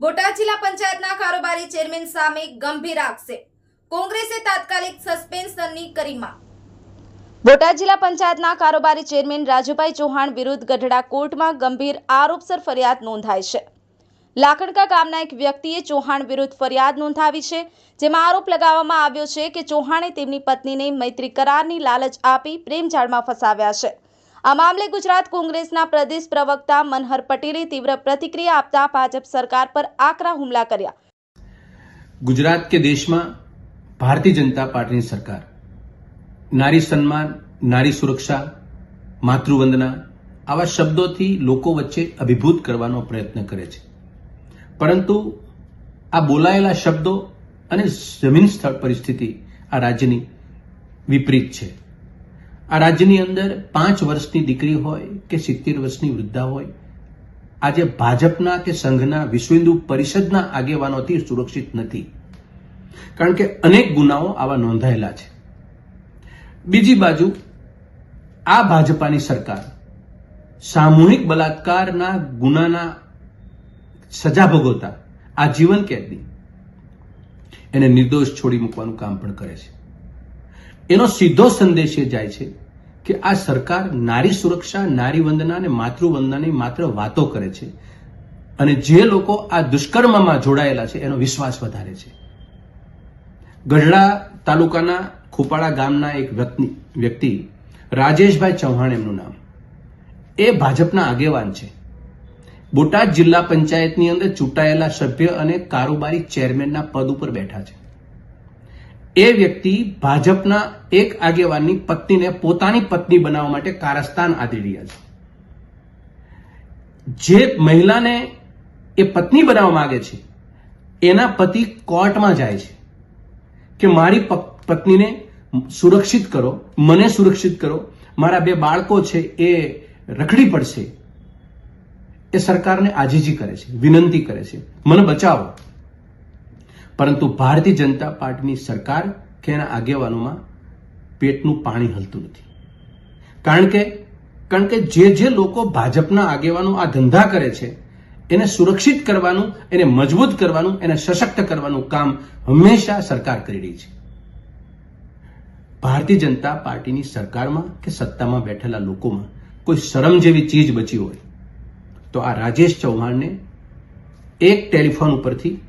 બોટાદ જિલ્લા પંચાયતના કારોબારી ચેરમેન સામે ગંભીર આક્ષેપ. કોંગ્રેસે તાત્કાલિક સસ્પેન્શનની કરી માંગ. બોટાદ જિલ્લા પંચાયતના કારોબારી ચેરમેન રાજુભાઈ ચૌહાણ વિરુદ્ધ ગઢડા કોર્ટમાં ગંભીર આરોપસર ફરિયાદ નોંધાઈ છે. લાખણકા ગામના એક વ્યક્તિએ ચૌહાણ વિરુદ્ધ ફરિયાદ નોંધાવી છે, જેમાં આરોપ લગાવવામાં આવ્યો છે કે ચૌહાણે તેમની પત્નીને મૈત્રી કરારની લાલચ આપી પ્રેમજાળમાં ફસાવ્યા છે. આ મામલે ગુજરાત કોંગ્રેસના પ્રદેશ પ્રવક્તા મનહર પટેલે તીવ્ર પ્રતિક્રિયા આપતા ભાજપ સરકાર પર આકરા હુમલા કર્યા. ગુજરાત કે દેશમાં ભારતીય જનતા પાર્ટીની સરકાર, નારી સન્માન, નારી સુરક્ષા, માતૃવંદના આવા શબ્દોથી લોકો વચ્ચે અભિભૂત કરવાનો પ્રયત્ન કરે છે. પરંતુ આ બોલાયેલા શબ્દો અને જમીન સ્થળ પરિસ્થિતિ આ રાજ્યની વિપરીત છે. આ રાજ્યની અંદર પાંચ વર્ષની દીકરી હોય કે સિત્તેર વર્ષની વૃદ્ધા હોય, આજે ભાજપના કે સંઘના વિશ્વ હિન્દુ પરિષદના આગેવાનોથી સુરક્ષિત નથી. કારણ કે અનેક ગુનાઓ આવા નોંધાયેલા છે. બીજી બાજુ, આ ભાજપાની સરકાર સામૂહિક બલાત્કારના ગુનાના સજા ભોગવતા આ જીવન કેદની. એને નિર્દોષ છોડી મૂકવાનું કામ પણ કરે છે. એનો સીધો સંદેશ એ જાય છે કે આ સરકાર નારી સુરક્ષા, નારી વંદના અને માતૃવંદનાની માત્ર વાતો કરે છે. અને જે લોકો આ દુષ્કર્મમાં જોડાયેલા છે, એનો વિશ્વાસ વધારે છે. ગઢડા તાલુકાના ખોપાળા ગામના એક વ્યક્તિ વ્યક્તિ, રાજેશભાઈ ચૌહાણ એમનું નામ. એ ભાજપના આગેવાન છે. બોટાદ જિલ્લા પંચાયતની અંદર ચૂંટાયેલા સભ્ય અને કારોબારી ચેરમેનના પદ ઉપર બેઠા છે. એ વ્યક્તિ ભાજપના એક આગેવાનની પત્નીને પોતાની પત્ની બનાવવા માટે કારસ્તાન આદરી રહ્યા છે. જે મહિલાને એ પત્ની બનાવવા માંગે છે, એના પતિ કોર્ટમાં જાય છે કે મારી પત્નીને સુરક્ષિત કરો, મને સુરક્ષિત કરો, મારા બે બાળકો છે એ રખડી પડશે, એ સરકારને આજીજી કરે છે, વિનંતી કરે છે, મને બચાવો. પરંતુ ભારતીય જનતા પાર્ટીની સરકાર કે એના આગેવાનોમાં પેટનું પાણી હલતું નથી. કારણ કે કારણ કે જે જે લોકો ભાજપના આગેવાનો આ ધંધા કરે છે, એને સુરક્ષિત કરવાનું, એને મજબૂત કરવાનું, એને સશક્ત કરવાનું કામ હંમેશા સરકાર કરી રહી છે. ભારતીય જનતા પાર્ટીની સરકારમાં કે સત્તામાં બેઠેલા લોકોમાં કોઈ શરમ જેવી ચીજ બચી હોય, તો આ રાજેશ ચૌહાણને એક ટેલિફોન ઉપરથી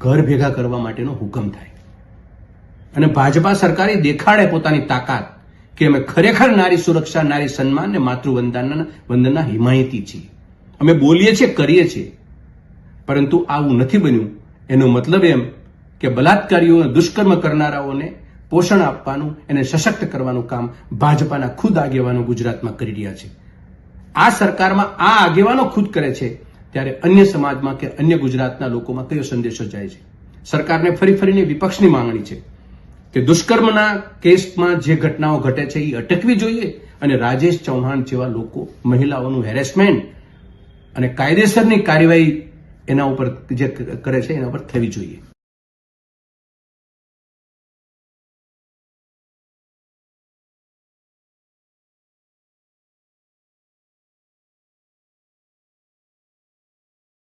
ઘર ભેગા કરવા માટેનો હુકમ થાય. અને ભાજપા સરકારે દેખાડે પોતાની તાકાત કે અમે ખરેખર નારી સુરક્ષા, નારી સન્માન અને માતૃવંદના વંદનના હિમાયતી છીએ. અમે બોલીએ છીએ, કરીએ છીએ. પરંતુ આવું નથી બન્યું. એનો મતલબ એમ કે બલાત્કારીઓ દુષ્કર્મ કરનારાઓને પોષણ આપવાનું, એને સશક્ત કરવાનું કામ ભાજપાના ખુદ આગેવાનો ગુજરાતમાં કરી રહ્યા છે. આ સરકારમાં આ આગેવાનો ખુદ કરે છે. ત્યારે અન્ય સમાજમાં કે અન્ય ગુજરાતના લોકોમાં કયો સંદેશો જાય છે? સરકારને ફરી ફરીને વિપક્ષની માંગણી છે કે દુષ્કર્મના કેસમાં જે ઘટનાઓ ઘટે છે એ અટકવી જોઈએ અને રાજેશ ચૌહાણ જેવા લોકો, મહિલાઓનું હેરેસમેન્ટ અને કાયદેસરની કાર્યવાહી એના ઉપર જે કરે છે એના ઉપર થવી જોઈએ.